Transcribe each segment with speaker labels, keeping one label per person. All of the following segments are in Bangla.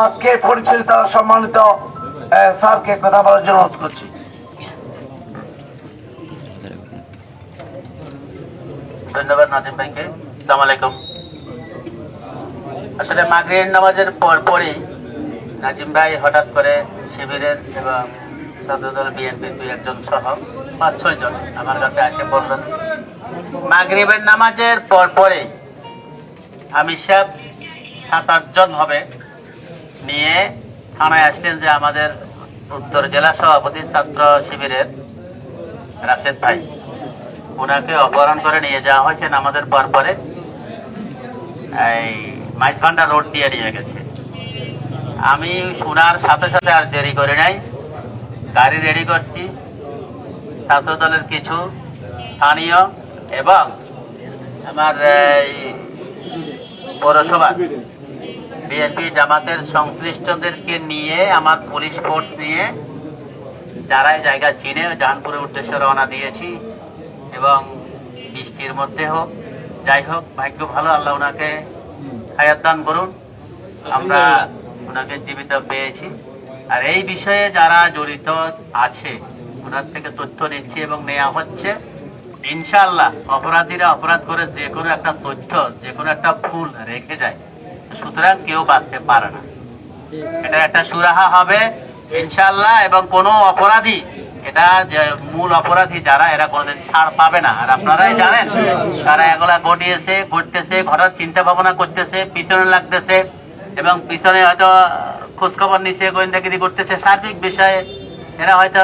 Speaker 1: আজকে পরিচালিত সম্মানিত স্যারকে কথা বলার জন্য অনুরোধ করছি।
Speaker 2: ধন্যবাদ নাজিম ভাইকে। সালাম আসলে মাগরির নামাজের পর পরই নাজিম ভাই হঠাৎ করে শিবিরের এবং ছাত্রদল বিএনপির দুই একজন সহ পাঁচ, ছয় জন আমার কাছে আসে বললেন, মাগরিবের নামাজের পর পরে আমি সাহেব সাত আটজন হবে নিয়ে থানায় আসলেন যে আমাদের উত্তর জেলা সভাপতি ছাত্র শিবিরের রাশেদ ভাই। ওনাকে অপহরণ করে নিয়ে যাওয়া হয়েছে আমাদের পর পরে। এই মাইজভান্ডা রোড দিয়ে নিয়ে গেছে। আমি শোনার সাথে সাথে আর দেরি করি নাই। গাড়ি রেডি করছি। ছাত্র দলের কিছু স্থানীয় এবং আমার এই পৌরসভা বিএনপি জামাতের সংশ্লিষ্টদেরকে নিয়ে আমার পুলিশ ফোর্স নিয়ে যারাই জায়গা চিনে জাহানপুরের উদ্দেশ্যে রওনা দিয়েছি এবং বৃষ্টির মধ্যে হোক, যাই হোক, ভাগ্য ভালো, আল্লাহ ওনাকে হায়াত দান করুন। আমরা ওনাকে জীবিত পেয়েছি। আর এই বিষয়ে যারা জড়িত আছে, ওনার থেকে তথ্য নিচ্ছি এবং নেওয়া হচ্ছে, ইনশাআল্লাহ অপরাধীরা অপরাধ করে যে কোনো একটা তথ্য, যে কোনো একটা ফুল রেখে যায়। সুতরাং কেউ বাঁচতে পারে না। এটা একটা সুরাহা হবে ইনশাল্লাহ এবং কোন অপরাধী, এটা মূল অপরাধী যারা, এরা কোনোদিন ছাড় পাবে না। আর আপনারাই জানেন তারা এগুলা ঘটিয়েছে, ঘটতেছে, ঘটার চিন্তা ভাবনা করতেছে, পিছনে লাগতেছে, এবং পিছনে হয়তো খোঁজখবর নিচ্ছে গোয়েন্দাগিরি করতেছে। সার্বিক বিষয়ে এরা হয়তো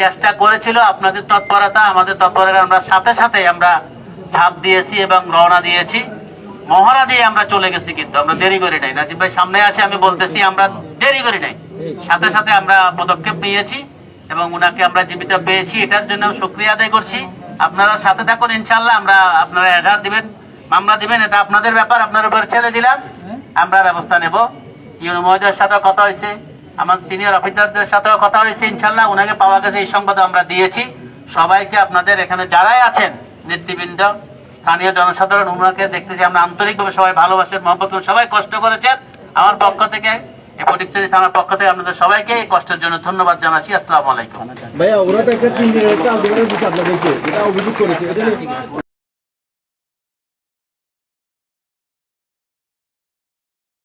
Speaker 2: চেষ্টা করেছিল আপনাদের তৎপরতা, আমাদের তৎপরতা আমরা সাথে সাথে আমরা ঝাঁপ দিয়েছি এবং রওনা দিয়েছি। মহড়া দিয়ে আমরা চলে গেছি কিন্তু, আমরা দেরি করি নাই। নাজিব ভাই সামনে আছে, আমি বলতেছি আমরা দেরি করি নাই। সাথে সাথে আমরা পদক্ষেপ নিয়েছি এবং উনাকে আমরা জীবিত পেয়েছি, এটার জন্য আমি শুক্রিয়া আদায় করছি। আপনারা সাথে থাকুন ইনশাল্লাহ আমরা আপনারা এজাহার দিবেন, মামলা দিবেন, এটা আপনাদের ব্যাপার, আপনার উপর ছেড়ে দিলাম। আমরা ব্যবস্থা নেব। ইউনো মহোদয়ের সাথে কথা হয়েছে, আমার সিনিয়র অফিসারদের সাথেও কথা হয়েছে ইনশাল্লাহ ওনাকে পাওয়া গেছে, এই সংবাদ আমরা দিয়েছি। সবাইকে আপনাদের এখানে যারাই আছেন, নেতৃবৃন্দ স্থানীয় জনসাধারণ উমরাকে দেখতে যে আমরা আন্তরিকভাবে সবাই ভালোবাসেন মহব্বত সবাই কষ্ট করেছেন। আমার পক্ষ থেকে থানার পক্ষ থেকে আপনাদের সবাইকে এই কষ্টের জন্য ধন্যবাদ জানাচ্ছি। আসসালামু আলাইকুম।